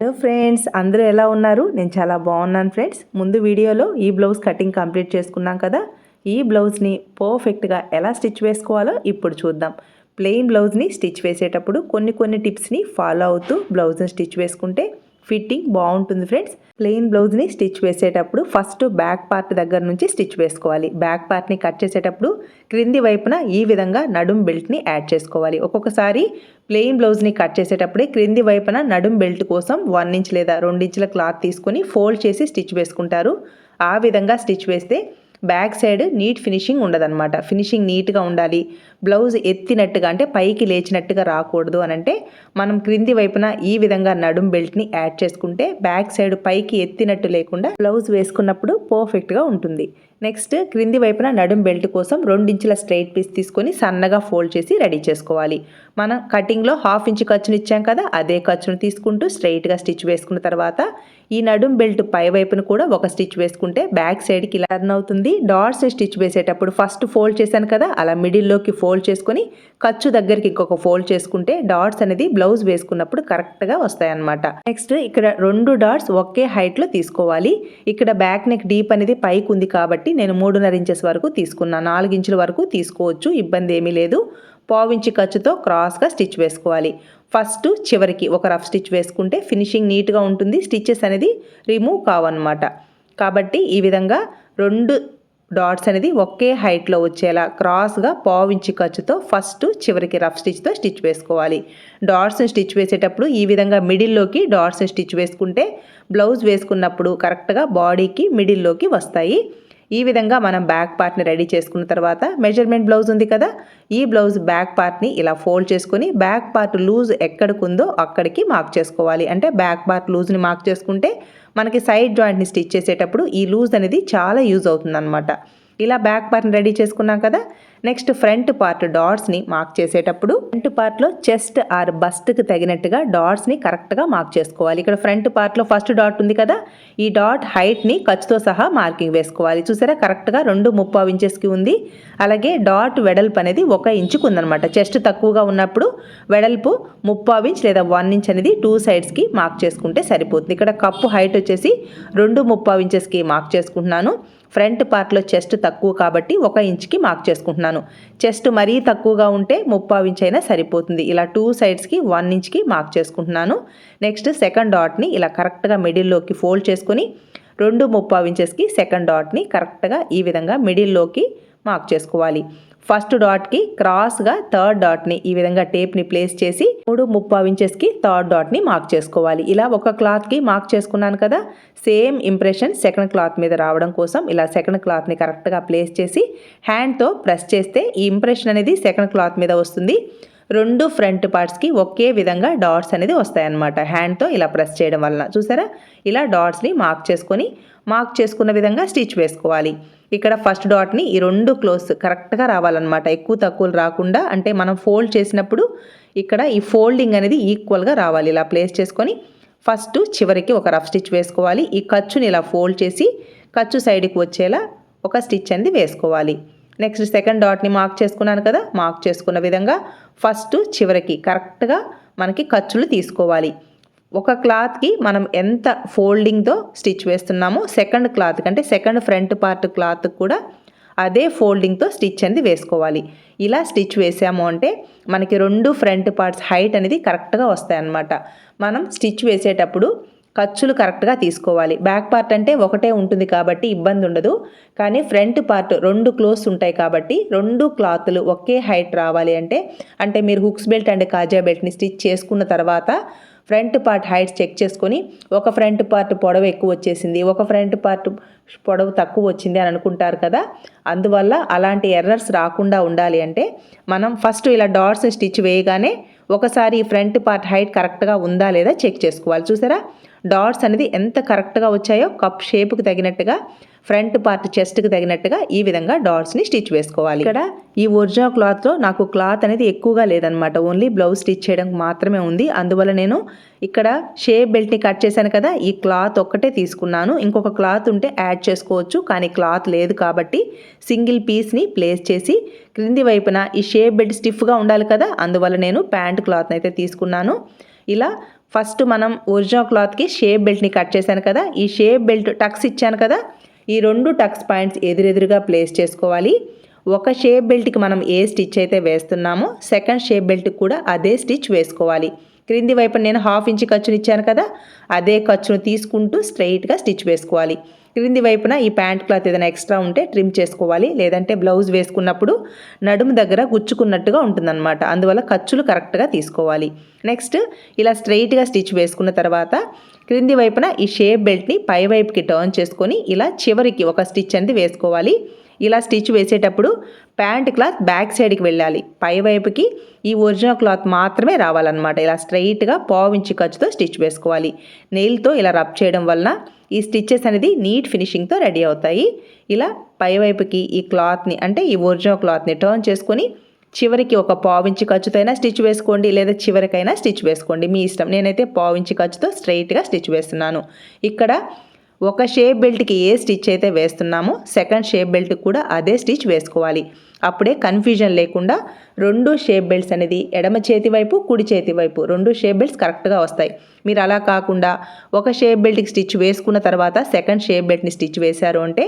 Hello friends అందరూ ఎలా ఉన్నారు? నేను చాలా బాగున్నాను ఫ్రెండ్స్ ముందు వీడియోలో ఈ బ్లౌజ్ కటింగ్ కంప్లీట్ చేసుకున్నాం కదా? ఈ బ్లౌజ్ని పర్ఫెక్ట్గా ఎలా స్టిచ్ వేసుకోవాలో ఇప్పుడు చూద్దాం. ప్లెయిన్ బ్లౌజ్ని స్టిచ్ వేసేటప్పుడు కొన్ని కొన్ని టిప్స్ని ఫాలో అవుతూ బ్లౌజ్ని స్టిచ్ వేసుకుంటే ఫిట్టింగ్ బాగుంటుంది ఫ్రెండ్స్. ప్లెయిన్ బ్లౌజ్ని స్టిచ్ వేసేటప్పుడు ఫస్ట్ బ్యాక్ పార్ట్ దగ్గర నుంచి స్టిచ్ వేసుకోవాలి. బ్యాక్ పార్ట్ని కట్ చేసేటప్పుడు క్రింది వైపున ఈ విధంగా నడుం బెల్ట్ని యాడ్ చేసుకోవాలి. ఒక్కొక్కసారి ప్లెయిన్ బ్లౌజ్ని కట్ చేసేటప్పుడే క్రింది వైపున నడుం బెల్ట్ కోసం వన్ ఇంచ్ లేదా రెండించుల క్లాత్ తీసుకొని ఫోల్డ్ చేసి స్టిచ్ వేసుకుంటారు. ఆ విధంగా స్టిచ్ వేస్తే బ్యాక్ సైడ్ నీట్ ఫినిషింగ్ ఉండదన్నమాట. ఫినిషింగ్ నీట్గా ఉండాలి. బ్లౌజ్ ఎత్తినట్టుగా అంటే పైకి లేచినట్టుగా రాకూడదు అని అంటే మనం క్రింది వైపున ఈ విధంగా నడుం బెల్ట్ని యాడ్ చేసుకుంటే బ్యాక్ సైడ్ పైకి ఎత్తినట్టు లేకుండా బ్లౌజ్ వేసుకున్నప్పుడు పర్ఫెక్ట్గా ఉంటుంది. నెక్స్ట్ క్రింది వైపున నడుం బెల్ట్ కోసం రెండించుల స్ట్రైట్ పీస్ తీసుకొని సన్నగా ఫోల్డ్ చేసి రెడీ చేసుకోవాలి. మనం కటింగ్లో హాఫ్ ఇంచ్ ఖర్చును ఇచ్చాం కదా అదే ఖర్చును తీసుకుంటూ స్ట్రైట్గా స్టిచ్ వేసుకున్న తర్వాత ఈ నడుం బెల్ట్ పై వైపున కూడా ఒక స్టిచ్ వేసుకుంటే బ్యాక్ సైడ్కి ఇలా టర్న్ అవుతుంది. డాట్స్ స్టిచ్ వేసేటప్పుడు ఫస్ట్ ఫోల్డ్ చేశాను కదా అలా మిడిల్లోకి ఫోల్డ్ చేసుకొని ఖర్చు దగ్గరికి ఇంకొక ఫోల్డ్ చేసుకుంటే డాట్స్ అనేది బ్లౌజ్ వేసుకున్నప్పుడు కరెక్ట్గా వస్తాయన్నమాట. నెక్స్ట్ ఇక్కడ రెండు డాట్స్ ఒకే హైట్లో తీసుకోవాలి. ఇక్కడ బ్యాక్ నెక్ డీప్ అనేది పైకి ఉంది కాబట్టి నేను మూడున్నర ఇంచెస్ వరకు తీసుకున్నాను నాలుగు ఇంచుల వరకు తీసుకోవచ్చు. ఇబ్బంది ఏమీ లేదు. పావించి ఖర్చుతో క్రాస్గా స్టిచ్ వేసుకోవాలి. ఫస్ట్ చివరికి ఒక రఫ్ స్టిచ్ వేసుకుంటే ఫినిషింగ్ నీట్గా ఉంటుంది. స్టిచ్చెస్ అనేది రిమూవ్ కావన్నమాట. కాబట్టి ఈ విధంగా రెండు డాట్స్ అనేది ఒకే హైట్లో వచ్చేలా క్రాస్గా పావించి ఖర్చుతో ఫస్ట్ చివరికి రఫ్ స్టిచ్తో స్టిచ్ వేసుకోవాలి. డాట్స్ని స్టిచ్ వేసేటప్పుడు ఈ విధంగా మిడిల్లోకి డాట్స్ని స్టిచ్ వేసుకుంటే బ్లౌజ్ వేసుకున్నప్పుడు కరెక్ట్గా బాడీకి మిడిల్లోకి వస్తాయి. ఈ విధంగా మనం బ్యాక్ పార్ట్ని రెడీ చేసుకున్న తర్వాత మెజర్మెంట్ బ్లౌజ్ ఉంది కదా ఈ బ్లౌజ్ బ్యాక్ పార్ట్ని ఇలా ఫోల్డ్ చేసుకొని బ్యాక్ పార్ట్ లూజ్ ఎక్కడికుందో అక్కడికి మార్క్ చేసుకోవాలి. అంటే బ్యాక్ పార్ట్ లూజ్ని మార్క్ చేసుకుంటే మనకి సైడ్ జాయింట్ని స్టిచ్ చేసేటప్పుడు ఈ లూజ్ అనేది చాలా యూజ్ అవుతుందన్నమాట. ఇలా బ్యాక్ పార్ట్ని రెడీ చేసుకున్నాం కదా. నెక్స్ట్ ఫ్రంట్ పార్ట్ డాట్స్ని మార్క్ చేసేటప్పుడు ఫ్రంట్ పార్ట్లో చెస్ట్ ఆర్ బస్ట్కి తగినట్టుగా డాట్స్ని కరెక్ట్గా మార్క్ చేసుకోవాలి. ఇక్కడ ఫ్రంట్ పార్ట్లో ఫస్ట్ డాట్ ఉంది కదా. ఈ డాట్ హైట్ని ఖర్చుతో సహా మార్కింగ్ వేసుకోవాలి. చూసారా? కరెక్ట్గా రెండు ముప్పై ఇంచెస్కి ఉంది. అలాగే డాట్ వెడల్పు అనేది ఒక ఇంచుకు ఉందనమాట చెస్ట్ తక్కువగా ఉన్నప్పుడు వెడల్పు ముప్పై ఇంచ్ లేదా వన్ ఇంచ్ అనేది టూ సైడ్స్కి మార్క్ చేసుకుంటే సరిపోతుంది. ఇక్కడ కప్పు హైట్ వచ్చేసి రెండు ముప్పై ఇంచెస్కి మార్క్ చేసుకుంటున్నాను. ఫ్రంట్ పార్ట్లో చెస్ట్ తక్కువ కాబట్టి ఒక ఇంచ్కి మార్క్ చేసుకుంటున్నాను. చెస్ట్ మరీ తక్కువగా ఉంటే ముప్పావు ఇంచ్ అయినా సరిపోతుంది. ఇలా టూ సైడ్స్కి వన్ ఇంచ్కి మార్క్ చేసుకుంటున్నాను. నెక్స్ట్ సెకండ్ డాట్ని ఇలా కరెక్ట్గా మిడిల్లోకి ఫోల్డ్ చేసుకొని రెండు ముప్పావు ఇంచెస్కి సెకండ్ డాట్ని కరెక్ట్గా ఈ విధంగా మిడిల్లోకి మార్క్ చేసుకోవాలి. ఫస్ట్ డాట్కి క్రాస్గా థర్డ్ డాట్ని ఈ విధంగా టేప్ని ప్లేస్ చేసి మూడు ముప్పావు ఇంచెస్కి థర్డ్ డాట్ని మార్క్ చేసుకోవాలి. ఇలా ఒక క్లాత్కి మార్క్ చేసుకున్నాను కదా సేమ్ ఇంప్రెషన్ సెకండ్ క్లాత్ మీద రావడం కోసం ఇలా సెకండ్ క్లాత్ని కరెక్ట్గా ప్లేస్ చేసి హ్యాండ్తో ప్రెస్ చేస్తే ఈ ఇంప్రెషన్ అనేది సెకండ్ క్లాత్ మీద వస్తుంది. రెండు ఫ్రంట్ పార్ట్స్కి ఒకే విధంగా డాట్స్ అనేది వస్తాయన్నమాట. హ్యాండ్తో ఇలా ప్రెస్ చేయడం వలన. చూసారా? ఇలా డాట్స్ని మార్క్ చేసుకొని మార్క్ చేసుకున్న విధంగా స్టిచ్ వేసుకోవాలి. ఇక్కడ ఫస్ట్ డాట్ని ఈ రెండు క్లోజ్ కరెక్ట్గా రావాలన్నమాట. ఎక్కువ తక్కువలు రాకుండా అంటే మనం ఫోల్డ్ చేసినప్పుడు ఇక్కడ ఈ ఫోల్డింగ్ అనేది ఈక్వల్గా రావాలి. ఇలా ప్లేస్ చేసుకొని ఫస్ట్ చివరికి ఒక రఫ్ స్టిచ్ వేసుకోవాలి. ఈ ఖర్చుని ఇలా ఫోల్డ్ చేసి ఖర్చు సైడ్కి వచ్చేలా ఒక స్టిచ్ అనేది వేసుకోవాలి. నెక్స్ట్ సెకండ్ డాట్ని మార్క్ చేసుకున్నాను కదా మార్క్ చేసుకున్న విధంగా ఫస్ట్ చివరికి కరెక్ట్గా మనకి ఖర్చులు తీసుకోవాలి. ఒక క్లాత్కి మనం ఎంత ఫోల్డింగ్తో స్టిచ్ వేస్తున్నామో సెకండ్ క్లాత్ అంటే సెకండ్ ఫ్రంట్ పార్ట్ క్లాత్ కూడా అదే ఫోల్డింగ్తో స్టిచ్ అనేది వేసుకోవాలి. ఇలా స్టిచ్ వేసాము అంటే మనకి రెండు ఫ్రంట్ పార్ట్స్ హైట్ అనేది కరెక్ట్గా వస్తాయి అన్నమాట మనం స్టిచ్ వేసేటప్పుడు ఖర్చులు కరెక్ట్గా తీసుకోవాలి. బ్యాక్ పార్ట్ అంటే ఒకటే ఉంటుంది కాబట్టి ఇబ్బంది ఉండదు. కానీ ఫ్రంట్ పార్ట్ రెండు క్లోత్స్ ఉంటాయి కాబట్టి రెండు క్లాత్లు ఒకే హైట్ రావాలి అంటే అంటే మీరు హుక్స్ బెల్ట్ అండ్ కాజా బెల్ట్ని స్టిచ్ చేసుకున్న తర్వాత ఫ్రంట్ పార్ట్ హైట్స్ చెక్ చేసుకొని ఒక ఫ్రంట్ పార్ట్ పొడవు ఎక్కువ వచ్చేసింది ఒక ఫ్రంట్ పార్ట్ పొడవు తక్కువ వచ్చింది అని అనుకుంటారు కదా. అందువల్ల అలాంటి ఎర్రర్స్ రాకుండా ఉండాలి అంటే మనం ఫస్ట్ ఇలా డాట్స్ స్టిచ్ వేయగానే ఒకసారి ఫ్రంట్ పార్ట్ హైట్ కరెక్ట్గా ఉందా లేదా చెక్ చేసుకోవాలి. చూసారా? డాట్స్ అనేది ఎంత కరెక్ట్గా వచ్చాయో కప్ షేప్కి తగినట్టుగా ఫ్రంట్ పార్ట్ చెస్ట్కి తగినట్టుగా ఈ విధంగా డాట్స్ని స్టిచ్ వేసుకోవాలి. ఇక్కడ ఈ ఒరిజినల్ క్లాత్లో నాకు క్లాత్ అనేది ఎక్కువగా లేదనమాట ఓన్లీ బ్లౌజ్ స్టిచ్ చేయడం మాత్రమే ఉంది. అందువల్ల నేను ఇక్కడ షేప్ బెల్ట్ని కట్ చేశాను కదా ఈ క్లాత్ ఒక్కటే తీసుకున్నాను. ఇంకొక క్లాత్ ఉంటే యాడ్ చేసుకోవచ్చు కానీ క్లాత్ లేదు కాబట్టి సింగిల్ పీస్ని ప్లేస్ చేసి క్రింది వైపున ఈ షేప్ బెల్ట్ స్టిఫ్గా ఉండాలి కదా అందువల్ల నేను ప్యాంట్ క్లాత్ని అయితే తీసుకున్నాను. ఇలా ఫస్ట్ మనం ఒరిజినల్ క్లాత్కి షేప్ బెల్ట్ని కట్ చేశాను కదా ఈ షేప్ బెల్ట్ టక్స్ ఇచ్చాను కదా ఈ రెండు టక్స్ పాయింట్స్ ఎదురెదురుగా ప్లేస్ చేసుకోవాలి. ఒక షేప్ బెల్ట్కి మనం ఏ స్టిచ్ అయితే వేస్తున్నామో సెకండ్ షేప్ బెల్ట్కి కూడా అదే స్టిచ్ వేసుకోవాలి. క్రింది వైపు నేను హాఫ్ ఇంచ్ ఖర్చుని ఇచ్చాను కదా అదే ఖర్చును తీసుకుంటూ స్ట్రైట్గా స్టిచ్ వేసుకోవాలి. క్రింది వైపున ఈ ప్యాంట్ క్లాత్ ఏదైనా ఎక్స్ట్రా ఉంటే ట్రిమ్ చేసుకోవాలి. లేదంటే బ్లౌజ్ వేసుకున్నప్పుడు నడుము దగ్గర గుచ్చుకున్నట్టుగా ఉంటుందన్నమాట. అందువల్ల ఖర్చులు కరెక్ట్గా తీసుకోవాలి. నెక్స్ట్ ఇలా స్ట్రైట్గా స్టిచ్ వేసుకున్న తర్వాత క్రింది వైపున ఈ షేప్ బెల్ట్ని పై వైపుకి టర్న్ చేసుకొని ఇలా చివరికి ఒక స్టిచ్ అనేది వేసుకోవాలి. ఇలా స్టిచ్ వేసేటప్పుడు ప్యాంట్ క్లాత్ బ్యాక్ సైడ్కి వెళ్ళాలి. పై వైపుకి ఈ ఒరిజినల్ క్లాత్ మాత్రమే రావాలన్నమాట. ఇలా స్ట్రైట్గా పావించి ఖర్చుతో స్టిచ్ వేసుకోవాలి. నెయిల్తో ఇలా రబ్ చేయడం వలన ఈ స్టిచ్చెస్ అనేది నీట్ ఫినిషింగ్తో రెడీ అవుతాయి. ఇలా పై వైపుకి ఈ క్లాత్ని అంటే ఈ ఒరిజినల్ క్లాత్ని టర్న్ చేసుకొని చివరికి ఒక పావించి ఖర్చుతో అయినా స్టిచ్ వేసుకోండి లేదా చివరికైనా స్టిచ్ వేసుకోండి. మీ ఇష్టం. నేనైతే పావించి ఖర్చుతో స్ట్రైట్గా స్టిచ్ వేస్తున్నాను. ఇక్కడ ఒక షేప్ బెల్ట్కి ఏ స్టిచ్ అయితే వేస్తున్నామో సెకండ్ షేప్ బెల్ట్కి కూడా అదే స్టిచ్ వేసుకోవాలి. అప్పుడే కన్ఫ్యూజన్ లేకుండా రెండు షేప్ బెల్ట్స్ అనేది ఎడమ చేతి వైపు కుడి చేతి వైపు రెండు షేప్ బెల్ట్స్ కరెక్ట్గా వస్తాయి. మీరు అలా కాకుండా ఒక షేప్ బెల్ట్కి స్టిచ్ వేసుకున్న తర్వాత సెకండ్ షేప్ బెల్ట్ని స్టిచ్ వేశారు అంటే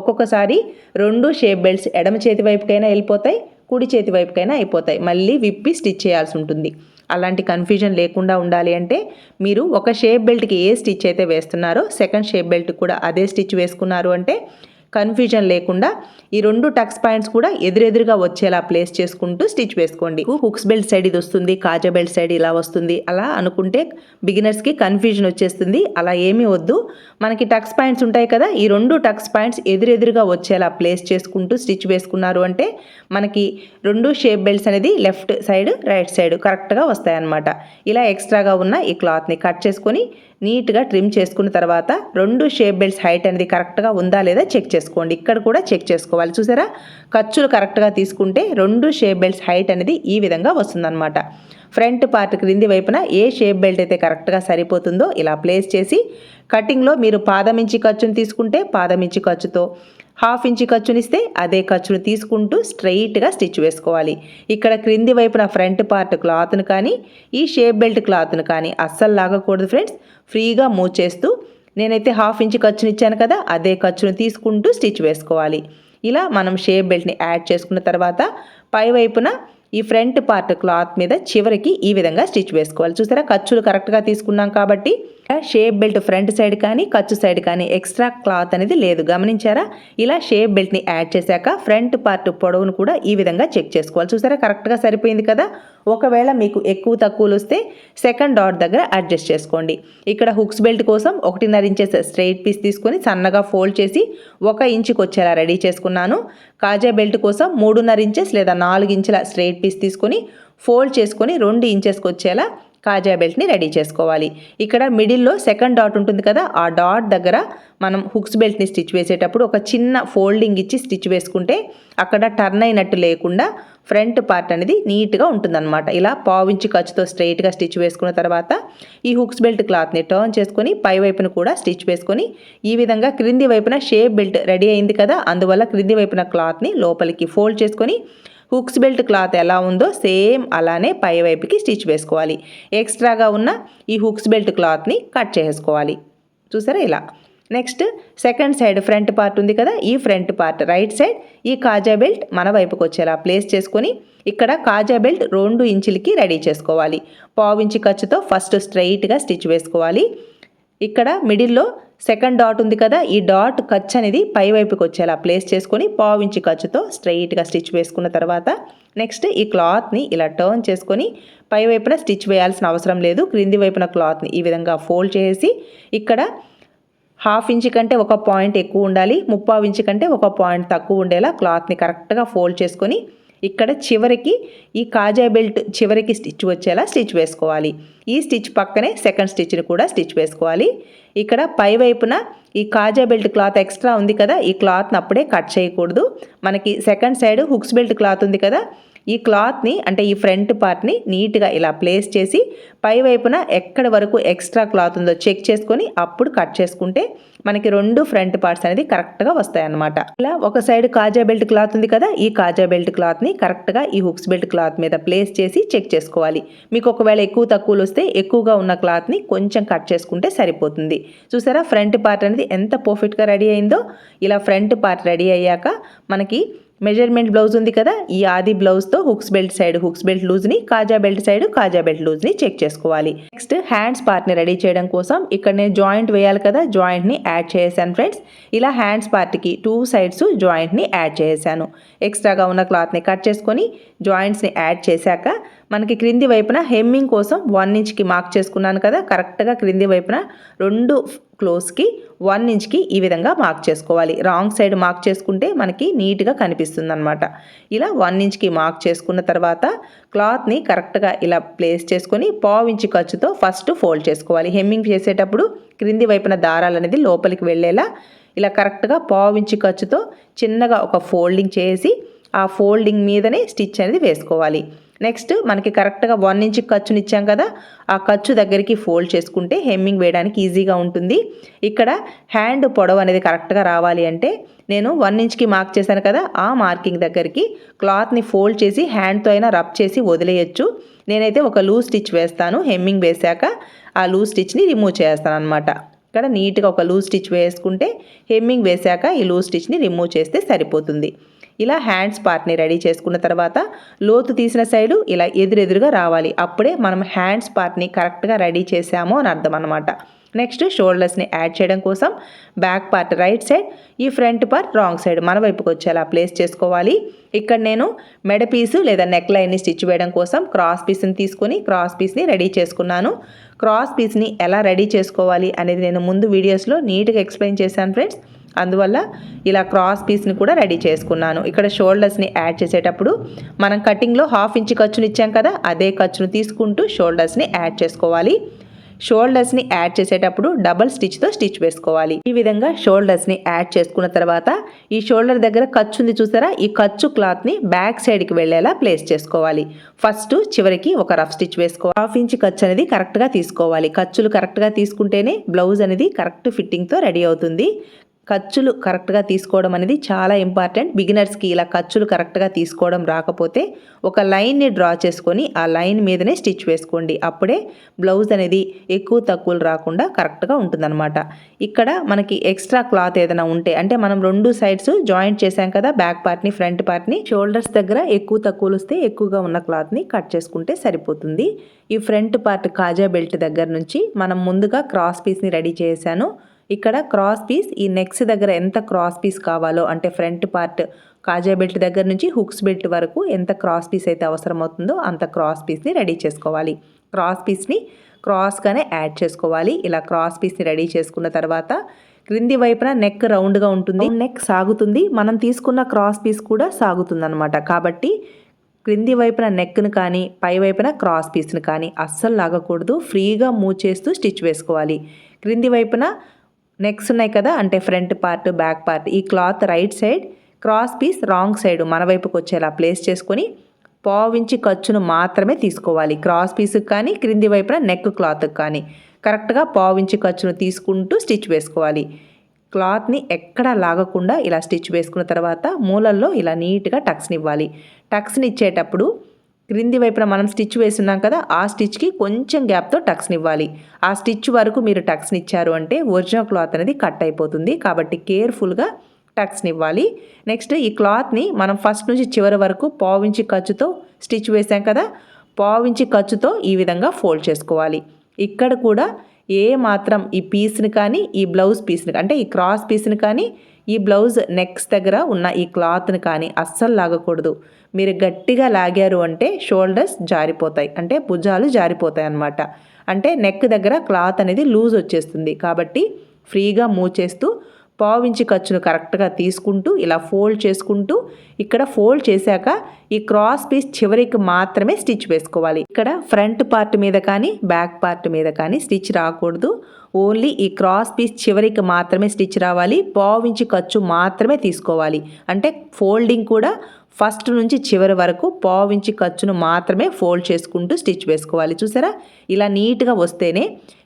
ఒక్కొక్కసారి రెండు షేప్ బెల్ట్స్ ఎడమ చేతి వైపుకైనా వెళ్ళిపోతాయి కుడి చేతి వైపుకైనా అయిపోతాయి. మళ్ళీ విప్పి స్టిచ్ చేయాల్సి ఉంటుంది. అలాంటి కన్ఫ్యూజన్ లేకుండా ఉండాలి అంటే మీరు ఒక షేప్ బెల్ట్కి ఏ స్టిచ్ అయితే వేస్తున్నారో సెకండ్ షేప్ బెల్ట్ కూడా అదే స్టిచ్ వేసుకున్నారు అంటే కన్ఫ్యూజన్ లేకుండా ఈ రెండు టక్స్ పాయింట్స్ కూడా ఎదురెదురుగా వచ్చేలా ప్లేస్ చేసుకుంటూ స్టిచ్ వేసుకోండి. హుక్స్ బెల్ట్ సైడ్ ఇది వస్తుంది కాజా బెల్ట్ సైడ్ ఇలా వస్తుంది. అలా అనుకుంటే బిగినర్స్కి కన్ఫ్యూజన్ వచ్చేస్తుంది. అలా ఏమీ వద్దు. మనకి టక్స్ పాయింట్స్ ఉంటాయి కదా ఈ రెండు టక్స్ పాయింట్స్ ఎదురెదురుగా వచ్చేలా ప్లేస్ చేసుకుంటూ స్టిచ్ వేసుకున్నారు అంటే మనకి రెండు షేప్ బెల్ట్స్ అనేది లెఫ్ట్ సైడ్ రైట్ సైడ్ కరెక్ట్గా వస్తాయన్నమాట. ఇలా ఎక్స్ట్రాగా ఉన్న ఈ క్లాత్ని కట్ చేసుకొని నీట్గా ట్రిమ్ చేసుకున్న తర్వాత రెండు షేప్ బెల్ట్స్ హైట్ అనేది కరెక్ట్గా ఉందా లేదా చెక్ చేసుకోండి. ఇక్కడ కూడా చెక్ చేసుకోవాలి. చూసారా? ఖర్చులు కరెక్ట్గా తీసుకుంటే రెండు షేప్ బెల్ట్స్ హైట్ అనేది ఈ విధంగా వస్తుందన్నమాట. ఫ్రంట్ పార్ట్ క్రింది వైపున ఏ షేప్ బెల్ట్ అయితే కరెక్ట్గా సరిపోతుందో ఇలా ప్లేస్ చేసి కటింగ్లో మీరు పాదమించి ఖర్చును తీసుకుంటే పాదమించి ఖర్చుతో హాఫ్ ఇంచి ఖర్చునిస్తే అదే ఖర్చును తీసుకుంటూ స్ట్రైట్గా స్టిచ్ వేసుకోవాలి. ఇక్కడ క్రింది వైపున ఫ్రంట్ పార్ట్ క్లాత్ను కానీ ఈ షేప్ బెల్ట్ క్లాత్ను కానీ అస్సలు లాగకూడదు ఫ్రెండ్స్ ఫ్రీగా మూవ్ చేస్తూ నేనైతే హాఫ్ ఇంచ్ ఖర్చుని ఇచ్చాను కదా అదే ఖర్చును తీసుకుంటూ స్టిచ్ వేసుకోవాలి. ఇలా మనం షేప్ బెల్ట్ని యాడ్ చేసుకున్న తర్వాత పై వైపున ఈ ఫ్రంట్ పార్ట్ క్లాత్ మీద చివరికి ఈ విధంగా స్టిచ్ వేసుకోవాలి. చూసారా? ఖర్చులు కరెక్ట్గా తీసుకున్నాం కాబట్టి షేప్ బెల్ట్ ఫ్రంట్ సైడ్ కానీ ఖర్చు సైడ్ కానీ ఎక్స్ట్రా క్లాత్ అనేది లేదు. గమనించారా? ఇలా షేప్ బెల్ట్ని యాడ్ చేశాక ఫ్రంట్ పార్ట్ పొడవును కూడా ఈ విధంగా చెక్ చేసుకోవాలి. చూసారా? కరెక్ట్గా సరిపోయింది కదా? ఒకవేళ మీకు ఎక్కువ తక్కువలు వస్తే సెకండ్ డాట్ దగ్గర అడ్జస్ట్ చేసుకోండి. ఇక్కడ హుక్స్ బెల్ట్ కోసం ఒకటిన్నర ఇంచెస్ స్ట్రైట్ పీస్ తీసుకొని సన్నగా ఫోల్డ్ చేసి ఒక ఇంచుకి వచ్చేలా రెడీ చేసుకున్నాను. కాజా బెల్ట్ కోసం మూడున్నర ఇంచెస్ లేదా నాలుగు ఇంచుల స్ట్రైట్ పీస్ తీసుకొని ఫోల్డ్ చేసుకొని రెండు ఇంచెస్కి వచ్చేలా కాజా బెల్ట్ని రెడీ చేసుకోవాలి. ఇక్కడ మిడిల్లో సెకండ్ డాట్ ఉంటుంది కదా ఆ డాట్ దగ్గర మనం హుక్స్ బెల్ట్ని స్టిచ్ వేసేటప్పుడు ఒక చిన్న ఫోల్డింగ్ ఇచ్చి స్టిచ్ వేసుకుంటే అక్కడ టర్న్ అయినట్టు లేకుండా ఫ్రంట్ పార్ట్ అనేది నీట్గా ఉంటుందన్నమాట. ఇలా పావించి ఖర్చుతో స్ట్రైట్గా స్టిచ్ వేసుకున్న తర్వాత ఈ హుక్స్ బెల్ట్ క్లాత్ని టర్న్ చేసుకొని పై వైపున కూడా స్టిచ్ వేసుకొని ఈ విధంగా క్రింది వైపున షేప్ బెల్ట్ రెడీ అయింది కదా అందువల్ల క్రింది వైపున క్లాత్ని లోపలికి ఫోల్డ్ చేసుకొని హుక్స్ బెల్ట్ క్లాత్ ఎలా ఉందో సేమ్ అలానే పై వైపుకి స్టిచ్ వేసుకోవాలి. ఎక్స్ట్రాగా ఉన్న ఈ హుక్స్ బెల్ట్ క్లాత్ని కట్ చేసుకోవాలి. చూసారా ఇలా? Next second side front part ఉంది కదా ఈ ఫ్రంట్ పార్ట్ రైట్ సైడ్ ఈ కాజా బెల్ట్ మన వైపుకి వచ్చేలా ప్లేస్ చేసుకొని ఇక్కడ కాజా బెల్ట్ రెండు ఇంచులకి రెడీ చేసుకోవాలి. పావు ఇంచు ఖర్చుతో ఫస్ట్ స్ట్రైట్గా స్టిచ్ వేసుకోవాలి. ఇక్కడ మిడిల్లో సెకండ్ డాట్ ఉంది కదా ఈ డాట్ ఖర్చు అనేది పై వైపుకి వచ్చేలా ప్లేస్ చేసుకొని పావు ఇంచు ఖర్చుతో స్ట్రైట్గా స్టిచ్ వేసుకున్న తర్వాత నెక్స్ట్ ఈ క్లాత్ని ఇలా టర్న్ చేసుకొని పై వైపున స్టిచ్ వేయాల్సిన అవసరం లేదు. క్రింది వైపున క్లాత్ని ఈ విధంగా ఫోల్డ్ చేసి ఇక్కడ హాఫ్ ఇంచ్ కంటే ఒక పాయింట్ ఎక్కువ ఉండాలి ముప్పావు ఇంచ్ కంటే ఒక పాయింట్ తక్కువ ఉండేలా క్లాత్ని కరెక్ట్గా ఫోల్డ్ చేసుకొని ఇక్కడ చివరికి ఈ కాజా బెల్ట్ చివరికి స్టిచ్ వచ్చేలా స్టిచ్ వేసుకోవాలి. ఈ స్టిచ్ పక్కనే సెకండ్ స్టిచ్ని కూడా స్టిచ్ వేసుకోవాలి. ఇక్కడ పై వైపున ఈ కాజా బెల్ట్ క్లాత్ ఎక్స్ట్రా ఉంది కదా ఈ క్లాత్ని అప్పుడే కట్ చేయకూడదు. మనకి second side hooks belt cloth ఉంది కదా ఈ క్లాత్ని అంటే ఈ ఫ్రంట్ పార్ట్ని నీట్గా ఇలా ప్లేస్ చేసి పై వైపున ఎక్కడ వరకు ఎక్స్ట్రా క్లాత్ ఉందో చెక్ చేసుకొని అప్పుడు కట్ చేసుకుంటే మనకి రెండు ఫ్రంట్ పార్ట్స్ అనేది కరెక్ట్గా వస్తాయి అన్నమాట ఇలా ఒక సైడ్ కాజా బెల్ట్ క్లాత్ ఉంది కదా ఈ కాజా బెల్ట్ క్లాత్ని కరెక్ట్గా ఈ హుక్స్ బెల్ట్ క్లాత్ మీద ప్లేస్ చేసి చెక్ చేసుకోవాలి. మీకు ఒకవేళ ఎక్కువ తక్కువలు వస్తే ఎక్కువగా ఉన్న క్లాత్ని కొంచెం కట్ చేసుకుంటే సరిపోతుంది. చూసారా ఫ్రంట్ పార్ట్ అనేది ఎంత పర్ఫెక్ట్గా రెడీ అయిందో ఇలా ఫ్రంట్ పార్ట్ రెడీ అయ్యాక మనకి మెజర్మెంట్ బ్లౌజ్ ఉంది కదా ఈ ఆది బ్లౌజ్తో hooks belt side hooks belt లూజ్ని కాజా బెల్ట్ సైడ్ కాజా బెల్ట్ లూజ్ని చెక్ చేసుకోవాలి. నెక్స్ట్ హ్యాండ్స్ పార్ట్ని రెడీ చేయడం కోసం ఇక్కడ నేను జాయింట్ వేయాలి కదా జాయింట్ని యాడ్ చేసాను ఫ్రెండ్స్. ఇలా హ్యాండ్స్ పార్ట్కి టూ సైడ్స్ జాయింట్ని యాడ్ చేసాను ఎక్స్ట్రాగా ఉన్న క్లాత్ని కట్ చేసుకొని జాయింట్స్ని యాడ్ చేశాక మనకి క్రింది వైపున హెమ్మింగ్ కోసం వన్ ఇంచ్కి మార్క్ చేసుకున్నాను కదా కరెక్ట్గా క్రింది వైపున రెండు క్లోజ్కి వన్ ఇంచ్కి ఈ విధంగా మార్క్ చేసుకోవాలి. రాంగ్ సైడ్ మార్క్ చేసుకుంటే మనకి నీట్గా కనిపిస్తుంది అనమాట ఇలా వన్ ఇంచ్కి మార్క్ చేసుకున్న తర్వాత క్లాత్ని కరెక్ట్గా ఇలా ప్లేస్ చేసుకొని పావు ఇంచు ఖర్చుతో ఫస్ట్ ఫోల్డ్ చేసుకోవాలి. హెమ్మింగ్ చేసేటప్పుడు క్రింది వైపున దారాలు అనేది లోపలికి వెళ్ళేలా ఇలా కరెక్ట్గా పావు ఇంచు ఖర్చుతో చిన్నగా ఒక ఫోల్డింగ్ చేసి ఆ ఫోల్డింగ్ మీదనే స్టిచ్ అనేది వేసుకోవాలి. నెక్స్ట్ మనకి కరెక్ట్గా వన్ ఇంచ్ ఖర్చుని ఇచ్చాం కదా ఆ ఖర్చు దగ్గరికి ఫోల్డ్ చేసుకుంటే హెమ్మింగ్ వేయడానికి ఈజీగా ఉంటుంది. ఇక్కడ హ్యాండ్ పొడవు అనేది కరెక్ట్గా రావాలి అంటే నేను వన్ ఇంచ్కి మార్క్ చేశాను కదా ఆ మార్కింగ్ దగ్గరికి క్లాత్ని ఫోల్డ్ చేసి హ్యాండ్తో అయినా రబ్ చేసి వదిలేయచ్చు. నేనైతే ఒక లూజ్ స్టిచ్ వేస్తాను హెమ్మింగ్ వేశాక ఆ లూజ్ స్టిచ్ని రిమూవ్ చేస్తాను అనమాట ఇక్కడ నీట్గా ఒక లూజ్ స్టిచ్ వేసుకుంటే హెమ్మింగ్ వేశాక ఈ లూజ్ స్టిచ్ని రిమూవ్ చేస్తే సరిపోతుంది. ఇలా హ్యాండ్స్ పార్ట్ని రెడీ చేసుకున్న తర్వాత లోతు తీసిన సైడు ఇలా ఎదురెదురుగా రావాలి. అప్పుడే మనం హ్యాండ్స్ పార్ట్ని కరెక్ట్గా రెడీ చేసాము అని అర్థం అనమాట నెక్స్ట్ షోల్డర్స్ని యాడ్ చేయడం కోసం బ్యాక్ పార్ట్ రైట్ సైడ్ ఈ ఫ్రంట్ పార్ట్ రాంగ్ సైడ్ మన వైపుకి వచ్చేలా ప్లేస్ చేసుకోవాలి. ఇక్కడ నేను మెడ పీసు లేదా నెక్ లైన్ని స్టిచ్ వేయడం కోసం క్రాస్ పీస్ని తీసుకొని క్రాస్ పీస్ని రెడీ చేసుకున్నాను. క్రాస్ పీస్ని ఎలా రెడీ చేసుకోవాలి అనేది నేను ముందు వీడియోస్లో నీట్గా ఎక్స్ప్లెయిన్ చేశాను ఫ్రెండ్స్. అందువల్ల ఇలా క్రాస్ పీస్ని కూడా రెడీ చేసుకున్నాను. ఇక్కడ షోల్డర్స్ని యాడ్ చేసేటప్పుడు మనం కటింగ్లో హాఫ్ ఇంచ్ ఖర్చుని ఇచ్చాం కదా అదే ఖర్చును తీసుకుంటూ షోల్డర్స్ని యాడ్ చేసుకోవాలి. షోల్డర్స్ని యాడ్ చేసేటప్పుడు డబల్ స్టిచ్తో స్టిచ్ వేసుకోవాలి. ఈ విధంగా షోల్డర్స్ని యాడ్ చేసుకున్న తర్వాత ఈ షోల్డర్ దగ్గర ఖర్చు ఉంది చూసారా? ఈ ఖర్చు క్లాత్ని బ్యాక్ సైడ్కి వెళ్ళేలా ప్లేస్ చేసుకోవాలి. ఫస్ట్ చివరికి ఒక రఫ్ స్టిచ్ వేసుకోవాలి. హాఫ్ ఇంచ్ ఖర్చు అనేది కరెక్ట్గా తీసుకోవాలి. ఖర్చులు కరెక్ట్గా తీసుకుంటేనే బ్లౌజ్ అనేది కరెక్ట్ ఫిట్టింగ్తో రెడీ అవుతుంది. ఖర్చులు కరెక్ట్గా తీసుకోవడం అనేది చాలా ఇంపార్టెంట్. బిగినర్స్కి ఇలా ఖర్చులు కరెక్ట్గా తీసుకోవడం రాకపోతే ఒక లైన్ని డ్రా చేసుకొని ఆ లైన్ మీదనే స్టిచ్ వేసుకోండి. అప్పుడే బ్లౌజ్ అనేది ఎక్కువ తక్కువలు రాకుండా కరెక్ట్గా ఉంటుందన్నమాట. ఇక్కడ మనకి ఎక్స్ట్రా క్లాత్ ఏదైనా ఉంటే అంటే మనం రెండు సైడ్స్ జాయింట్ చేసాం కదా బ్యాక్ పార్ట్ని ఫ్రంట్ పార్ట్ని షోల్డర్స్ దగ్గర ఎక్కువ తక్కువలు వస్తే ఎక్కువగా ఉన్న క్లాత్ని కట్ చేసుకుంటే సరిపోతుంది. ఈ ఫ్రంట్ పార్ట్ కాజా బెల్ట్ దగ్గర నుంచి మనం ముందుగా క్రాస్ పీస్ని రెడీ చేశాను. ఇక్కడ క్రాస్ పీస్ ఈ నెక్స్ దగ్గర ఎంత క్రాస్ పీస్ కావాలో అంటే ఫ్రంట్ పార్ట్ కాజా బెల్ట్ దగ్గర నుంచి హుక్స్ బెల్ట్ వరకు ఎంత క్రాస్ పీస్ అయితే అవసరమవుతుందో అంత క్రాస్ పీస్ని రెడీ చేసుకోవాలి. క్రాస్ పీస్ని క్రాస్గానే యాడ్ చేసుకోవాలి. ఇలా క్రాస్ పీస్ని రెడీ చేసుకున్న తర్వాత క్రింది వైపున నెక్ రౌండ్గా ఉంటుంది. నెక్ సాగుతుంది. మనం తీసుకున్న క్రాస్ పీస్ కూడా సాగుతుంది అనమాట కాబట్టి క్రింది వైపున నెక్ను కానీ పై వైపున క్రాస్ పీస్ని కానీ అస్సలు లాగకూడదు. ఫ్రీగా మూవ్ చేస్తూ స్టిచ్ వేసుకోవాలి. క్రింది వైపున నెక్స్ ఉన్నాయి కదా అంటే ఫ్రంట్ పార్ట్ బ్యాక్ పార్ట్ ఈ cloth right side cross piece wrong side మన వైపుకి వచ్చేలా ప్లేస్ చేసుకొని పావించి ఖర్చును మాత్రమే తీసుకోవాలి. క్రాస్ పీస్కి కానీ క్రింది వైపున నెక్ క్లాత్కి కానీ. కరెక్ట్గా పావించి ఖర్చును తీసుకుంటూ స్టిచ్ వేసుకోవాలి. క్లాత్ని ఎక్కడా లాగకుండా ఇలా స్టిచ్ వేసుకున్న తర్వాత మూలల్లో ఇలా నీట్గా టక్స్ని ఇవ్వాలి. టక్స్ని ఇచ్చేటప్పుడు క్రింది వైపున మనం స్టిచ్ వేసున్నాం కదా ఆ స్టిచ్కి కొంచెం గ్యాప్తో టక్స్ని ఇవ్వాలి. ఆ స్టిచ్ వరకు మీరు టక్స్ని ఇచ్చారు అంటే ఒరిజినల్ క్లాత్ అనేది కట్ అయిపోతుంది. కాబట్టి కేర్ఫుల్గా టక్స్ని ఇవ్వాలి. నెక్స్ట్ ఈ క్లాత్ని మనం ఫస్ట్ నుంచి చివరి వరకు పావించి ఖర్చుతో స్టిచ్ వేసాం కదా పావించి ఖర్చుతో ఈ విధంగా ఫోల్డ్ చేసుకోవాలి. ఇక్కడ కూడా ఏ మాత్రం ఈ పీస్ని కానీ ఈ బ్లౌజ్ పీస్ని అంటే ఈ క్రాస్ పీస్ని కానీ ఈ బ్లౌజ్ నెక్స్ దగ్గర ఉన్న ఈ క్లాత్ని కానీ అస్సలు లాగకూడదు. మీరు గట్టిగా లాగారు అంటే షోల్డర్స్ జారిపోతాయి. అంటే భుజాలు జారిపోతాయి అన్నమాట. అంటే నెక్ దగ్గర క్లాత్ అనేది లూజ్ వచ్చేస్తుంది. కాబట్టి ఫ్రీగా మూవ్ చేస్తూ పావించి ఖర్చును కరెక్ట్గా తీసుకుంటూ ఇలా ఫోల్డ్ చేసుకుంటూ ఇక్కడ ఫోల్డ్ చేశాక ఈ క్రాస్ పీస్ చివరికి మాత్రమే స్టిచ్ వేసుకోవాలి. ఇక్కడ ఫ్రంట్ పార్ట్ మీద కానీ బ్యాక్ పార్ట్ మీద కానీ స్టిచ్ రాకూడదు. ఓన్లీ ఈ క్రాస్ పీస్ చివరికి మాత్రమే స్టిచ్ రావాలి. పావించి ఖర్చు మాత్రమే తీసుకోవాలి. అంటే ఫోల్డింగ్ కూడా ఫస్ట్ నుంచి చివరి వరకు పావించి ఖర్చును మాత్రమే ఫోల్డ్ చేసుకుంటూ స్టిచ్ వేసుకోవాలి. చూసారా? ఇలా నీట్గా వస్తేనే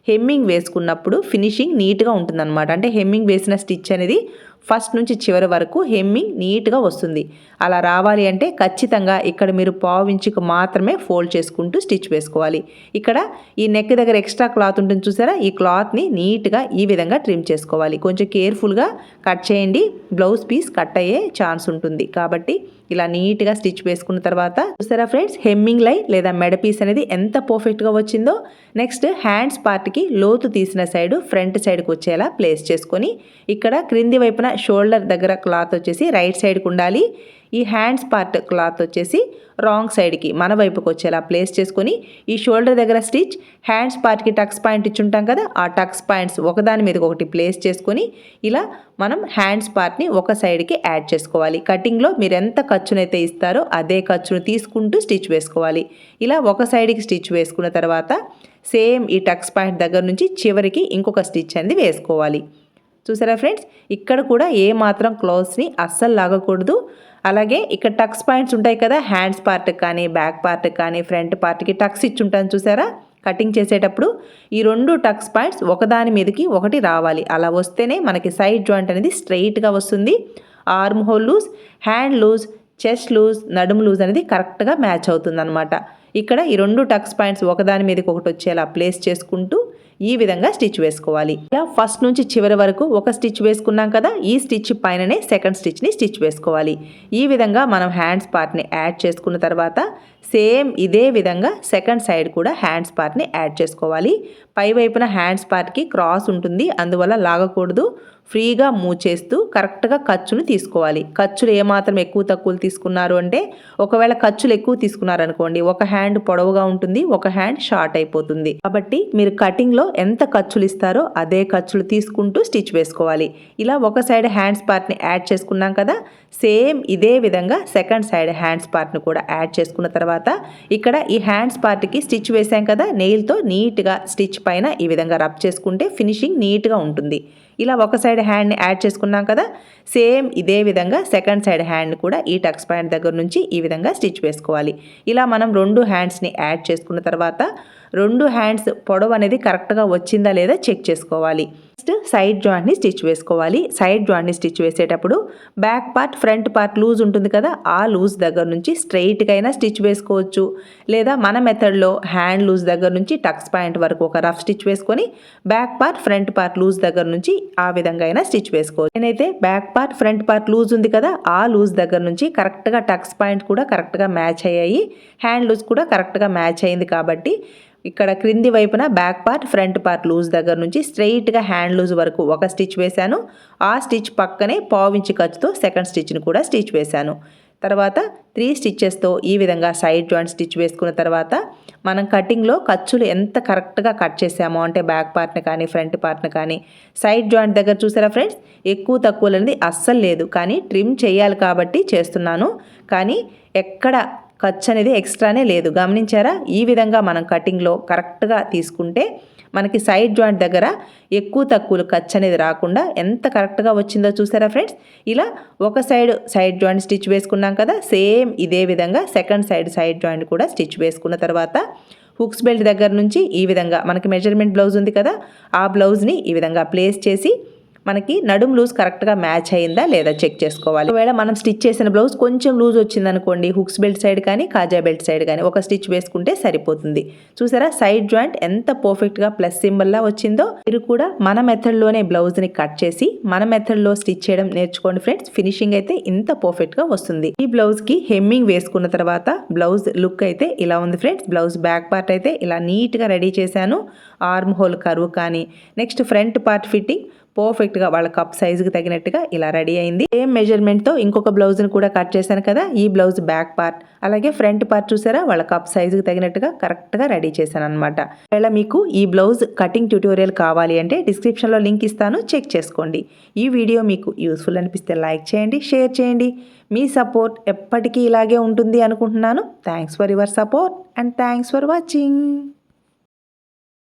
హెమ్మింగ్ వేసుకున్నప్పుడు ఫినిషింగ్ నీట్గా ఉంటుందన్నమాట. అంటే హెమ్మింగ్ వేసిన స్టిచ్ అనేది ఫస్ట్ నుంచి చివరి వరకు హెమ్మింగ్ నీట్గా వస్తుంది. అలా రావాలి అంటే ఖచ్చితంగా ఇక్కడ మీరు పావు ఇంచుకు మాత్రమే ఫోల్డ్ చేసుకుంటూ స్టిచ్ వేసుకోవాలి. ఇక్కడ ఈ నెక్ దగ్గర ఎక్స్ట్రా క్లాత్ ఉంటుంది చూసారా? ఈ క్లాత్ని నీట్గా ఈ విధంగా ట్రిమ్ చేసుకోవాలి. కొంచెం కేర్ఫుల్గా కట్ చేయండి. బ్లౌజ్ పీస్ కట్ అయ్యే ఛాన్స్ ఉంటుంది. కాబట్టి ఇలా నీట్గా స్టిచ్ వేసుకున్న తర్వాత చూసారా ఫ్రెండ్స్? హెమ్మింగ్ లైన్ లేదా మెడ పీస్ అనేది ఎంత పర్ఫెక్ట్గా వచ్చిందో నెక్స్ట్ హ్యాండ్స్ పార్ట్కి లోతు తీసిన సైడ్ ఫ్రంట్ సైడ్కి వచ్చేలా ప్లేస్ చేసుకొని ఇక్కడ క్రింది వైపున షోల్డర్ దగ్గర క్లాత్ వచ్చేసి రైట్ సైడ్కి ఉండాలి. ఈ హ్యాండ్స్ పార్ట్ క్లాత్ వచ్చేసి రాంగ్ సైడ్కి మన వైపుకి వచ్చేలా ప్లేస్ చేసుకొని ఈ షోల్డర్ దగ్గర స్టిచ్ హ్యాండ్స్ పార్ట్కి టక్స్ పాయింట్ ఇచ్చుంటాం కదా ఆ టక్స్ పాయింట్స్ ఒకదాని మీద ఒకటి ప్లేస్ చేసుకొని ఇలా మనం హ్యాండ్స్ పార్ట్ని ఒక సైడ్కి యాడ్ చేసుకోవాలి. కటింగ్లో మీరు ఎంత ఖర్చునైతే ఇస్తారో అదే ఖర్చును తీసుకుంటూ స్టిచ్ వేసుకోవాలి. ఇలా ఒక సైడ్కి స్టిచ్ వేసుకున్న తర్వాత సేమ్ ఈ టక్స్ పాయింట్ దగ్గర నుంచి చివరికి ఇంకొక స్టిచ్ అనేది వేసుకోవాలి. చూసారా ఫ్రెండ్స్? ఇక్కడ కూడా ఏ మాత్రం క్లోత్స్ని అస్సలు లాగకూడదు. అలాగే ఇక్కడ టక్స్ పాయింట్స్ ఉంటాయి కదా హ్యాండ్స్ పార్ట్కి కానీ బ్యాక్ పార్ట్కి కానీ ఫ్రంట్ పార్ట్కి టక్స్ ఇచ్చి ఉంటాను చూసారా? కటింగ్ చేసేటప్పుడు ఈ రెండు టక్స్ పాయింట్స్ ఒకదాని మీదకి ఒకటి రావాలి. అలా వస్తేనే మనకి సైడ్ జాయింట్ అనేది స్ట్రైట్గా వస్తుంది. Arm hole loose hand loose chest loose నడుము లూజ్ అనేది కరెక్ట్గా మ్యాచ్ అవుతుందనమాట ఇక్కడ ఈ రెండు టక్స్ పాయింట్స్ ఒకదాని మీదకి ఒకటి వచ్చేలా ప్లేస్ చేసుకుంటూ ఈ విధంగా స్టిచ్ వేసుకోవాలి. ఇలా ఫస్ట్ నుంచి చివరి వరకు ఒక స్టిచ్ వేసుకున్నాం కదా ఈ స్టిచ్ పైననే సెకండ్ స్టిచ్ని స్టిచ్ వేసుకోవాలి. ఈ విధంగా మనం హ్యాండ్స్ పార్ట్ని యాడ్ చేసుకున్న తర్వాత సేమ్ ఇదే విధంగా సెకండ్ సైడ్ కూడా హ్యాండ్స్ పార్ట్ని యాడ్ చేసుకోవాలి. పై వైపున హ్యాండ్స్ పార్ట్కి క్రాస్ ఉంటుంది. అందువల్ల లాగకూడదు. ఫ్రీగా మూవ్ చేస్తూ కరెక్ట్గా ఖర్చును తీసుకోవాలి. ఖర్చులు ఏమాత్రం ఎక్కువ తక్కువలు తీసుకున్నారు అంటే ఒకవేళ ఖర్చులు ఎక్కువ తీసుకున్నారనుకోండి ఒక హ్యాండ్ పొడవుగా ఉంటుంది ఒక హ్యాండ్ షార్ట్ అయిపోతుంది. కాబట్టి మీరు కటింగ్లో ఎంత ఖర్చులు ఇస్తారో అదే ఖర్చులు తీసుకుంటూ స్టిచ్ వేసుకోవాలి. ఇలా ఒక సైడ్ హ్యాండ్స్ పార్ట్ని యాడ్ చేసుకున్నాం కదా సేమ్ ఇదే విధంగా సెకండ్ సైడ్ హ్యాండ్స్ పార్ట్ని కూడా యాడ్ చేసుకున్న తర్వాత తర్వాత ఇక్కడ ఈ హ్యాండ్స్ పార్ట్కి స్టిచ్ వేసాం కదా నెయిల్తో నీట్గా స్టిచ్ పైన ఈ విధంగా రబ్ చేసుకుంటే ఫినిషింగ్ నీట్గా ఉంటుంది. ఇలా ఒక సైడ్ హ్యాండ్ని యాడ్ చేసుకున్నాం కదా సేమ్ ఇదే విధంగా సెకండ్ సైడ్ హ్యాండ్ కూడా ఈ టక్స్ పాయింట్ దగ్గర నుంచి ఈ విధంగా స్టిచ్ వేసుకోవాలి. ఇలా మనం రెండు హ్యాండ్స్ని యాడ్ చేసుకున్న తర్వాత రెండు హ్యాండ్స్ పొడవు అనేది కరెక్ట్గా వచ్చిందా లేదా చెక్ చేసుకోవాలి. నెక్స్ట్ సైడ్ జాయింట్ని స్టిచ్ వేసుకోవాలి. సైడ్ జాయింట్ని స్టిచ్ వేసేటప్పుడు back part front part loose ఉంటుంది కదా ఆ లూజ్ దగ్గర నుంచి స్ట్రైట్గా అయినా స్టిచ్ వేసుకోవచ్చు. లేదా మన మెథడ్లో హ్యాండ్ లూజ్ దగ్గర నుంచి టక్స్ పాయింట్ వరకు ఒక రఫ్ స్టిచ్ వేసుకొని back part front part loose దగ్గర నుంచి ఆ విధంగా అయినా స్టిచ్ వేసుకోవచ్చు. నేనైతే back part front part loose ఉంది కదా ఆ లూజ్ దగ్గర నుంచి కరెక్ట్గా టక్స్ పాయింట్ కూడా కరెక్ట్గా మ్యాచ్ అయ్యాయి. హ్యాండ్ లూజ్ కూడా కరెక్ట్గా మ్యాచ్ అయింది కాబట్టి ఇక్కడ క్రింది వైపున back part front part loose దగ్గర నుంచి స్ట్రెయిట్గా హ్యాండ్ లూజ్ వరకు ఒక స్టిచ్ వేశాను. ఆ స్టిచ్ పక్కనే పావించి ఖర్చుతో సెకండ్ స్టిచ్ని కూడా స్టిచ్ వేశాను. తర్వాత త్రీ స్టిచ్చెస్తో ఈ విధంగా సైడ్ జాయింట్ స్టిచ్ వేసుకున్న తర్వాత మనం కటింగ్లో ఖర్చులు ఎంత కరెక్ట్గా కట్ చేసామో అంటే బ్యాక్ పార్ట్ని కానీ ఫ్రంట్ పార్ట్ని కానీ. సైడ్ జాయింట్ దగ్గర చూసారా ఫ్రెండ్స్? ఎక్కువ తక్కువ అనేది అస్సలు లేదు. కానీ ట్రిమ్ చేయాలి కాబట్టి చేస్తున్నాను. కానీ ఎక్కడ ఖర్చు అనేది ఎక్స్ట్రానే లేదు. గమనించారా? ఈ విధంగా మనం కటింగ్లో కరెక్ట్గా తీసుకుంటే మనకి సైడ్ జాయింట్ దగ్గర ఎక్కువ తక్కువలు ఖర్చు అనేది రాకుండా ఎంత కరెక్ట్గా వచ్చిందో చూసారా ఫ్రెండ్స్? ఇలా ఒక సైడ్ సైడ్ జాయింట్ స్టిచ్ వేసుకున్నాం కదా సేమ్ ఇదే విధంగా సెకండ్ సైడ్ సైడ్ జాయింట్ కూడా స్టిచ్ వేసుకున్న తర్వాత హుక్స్ బెల్ట్ దగ్గర నుంచి ఈ విధంగా మనకి మెజర్మెంట్ బ్లౌజ్ ఉంది కదా ఆ బ్లౌజ్ని ఈ విధంగా ప్లేస్ చేసి మనకి నడుం లూజ్ కరెక్ట్గా మ్యాచ్ అయిందా లేదా చెక్ చేసుకోవాలి. ఒకవేళ మనం స్టిచ్ చేసిన బ్లౌజ్ కొంచెం లూజ్ వచ్చిందనుకోండి హుక్స్ బెల్ట్ సైడ్ కానీ కాజా బెల్ట్ సైడ్ కానీ ఒక స్టిచ్ వేసుకుంటే సరిపోతుంది. చూసారా? సైడ్ జాయింట్ ఎంత పర్ఫెక్ట్గా ప్లస్ సింబల్లా వచ్చిందో మీరు కూడా మన మెథడ్లోనే బ్లౌజ్ని కట్ చేసి మన మెథడ్లో స్టిచ్ చేయడం నేర్చుకోండి ఫ్రెండ్స్. ఫినిషింగ్ అయితే ఇంత పర్ఫెక్ట్గా వస్తుంది. ఈ బ్లౌజ్కి హెమ్మింగ్ వేసుకున్న తర్వాత బ్లౌజ్ లుక్ అయితే ఇలా ఉంది ఫ్రెండ్స్. బ్లౌజ్ బ్యాక్ పార్ట్ అయితే ఇలా నీట్గా రెడీ చేశాను. ఆర్మ్ హోల్ కరువు కానీ నెక్స్ట్ ఫ్రంట్ పార్ట్ ఫిట్టింగ్ పర్ఫెక్ట్గా వాళ్ళ కప్ సైజుకి తగినట్టుగా ఇలా రెడీ అయింది. సేమ్ మెజర్మెంట్తో ఇంకొక బ్లౌజ్ని కూడా కట్ చేశాను కదా ఈ బ్లౌజ్ బ్యాక్ పార్ట్. అలాగే ఫ్రంట్ పార్ట్ చూసారా వాళ్ళ కప్ సైజుకి తగినట్టుగా కరెక్ట్గా రెడీ చేశాను అనమాట ఒకవేళ మీకు ఈ బ్లౌజ్ కటింగ్ ట్యూటోరియల్ కావాలి అంటే డిస్క్రిప్షన్లో లింక్ ఇస్తాను చెక్ చేసుకోండి. ఈ వీడియో మీకు యూస్ఫుల్ అనిపిస్తే లైక్ చేయండి షేర్ చేయండి. మీ సపోర్ట్ ఎప్పటికీ ఇలాగే ఉంటుంది అనుకుంటున్నాను. Thanks for your support and thanks for watching.